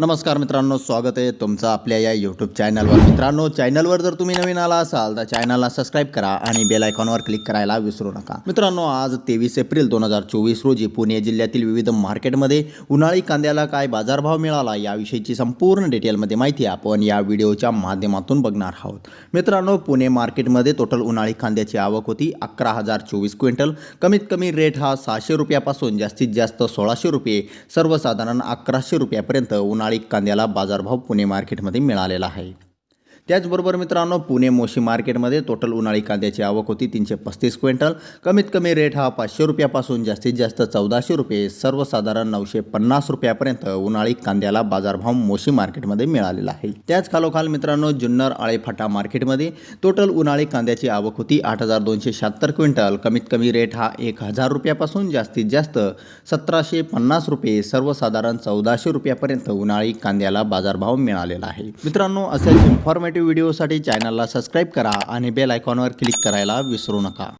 नमस्कार मित्रांनो स्वागत आहे तुमचं आपल्या या यूट्यूब चॅनलवर मित्रांनो चॅनलवर जर तुम्ही नवीन आला असाल तर चॅनलला सबस्क्राईब करा आणि बेल आयकॉनवर क्लिक करायला विसरू नका. मित्रांनो आज तेवीस एप्रिल दोन हजार चोवीस रोजी पुणे जिल्ह्यातील विविध मार्केटमध्ये उन्हाळी कांद्याला काय बाजारभाव मिळाला याविषयीची संपूर्ण डिटेलमध्ये माहिती आपण या व्हिडिओच्या माध्यमातून बघणार आहोत. मित्रांनो पुणे मार्केटमध्ये टोटल उन्हाळी कांद्याची आवक होती अकरा हजार चोवीस क्विंटल. कमीत कमी रेट हा सहाशे रुपयापासून जास्तीत जास्त सोळाशे रुपये. सर्वसाधारण अकराशे रुपयापर्यंत उन्हाळी कांद्याला बाजारभाव पुणे मार्केटमध्ये मिळालेला आहे. त्याचबरोबर मित्रांनो पुणे मोशी मार्केटमध्ये टोटल उन्हाळी कांद्याची आवक होती तीनशे पस्तीस क्विंटल. कमीत कमी रेट हा पाचशे रुपयापासून जास्तीत जास्त चौदाशे रुपये सर्वसाधारण नऊशे पन्नास रुपयापर्यंत उन्हाळी कांद्याला बाजारभाव मोशी मार्केटमध्ये मिळालेला आहे. त्याच खालोखाल मित्रांनो जुन्नर आळेफाटा मार्केटमध्ये टोटल उन्हाळी कांद्याची आवक होती आठ हजार दोनशे शहात्तर क्विंटल. कमीत कमी रेट हा एक हजार रुपयापासून जास्तीत जास्त सतराशे पन्नास रुपये सर्वसाधारण चौदाशे रुपयापर्यंत उन्हाळी कांद्याला बाजारभाव मिळालेला आहे. मित्रांनो असेच इन्फॉर्मेटिव्ह व्हिडिओसाठी चॅनलला सबस्क्राईब करा आणि बेल आयकॉनवर क्लिक करायला विसरू नका.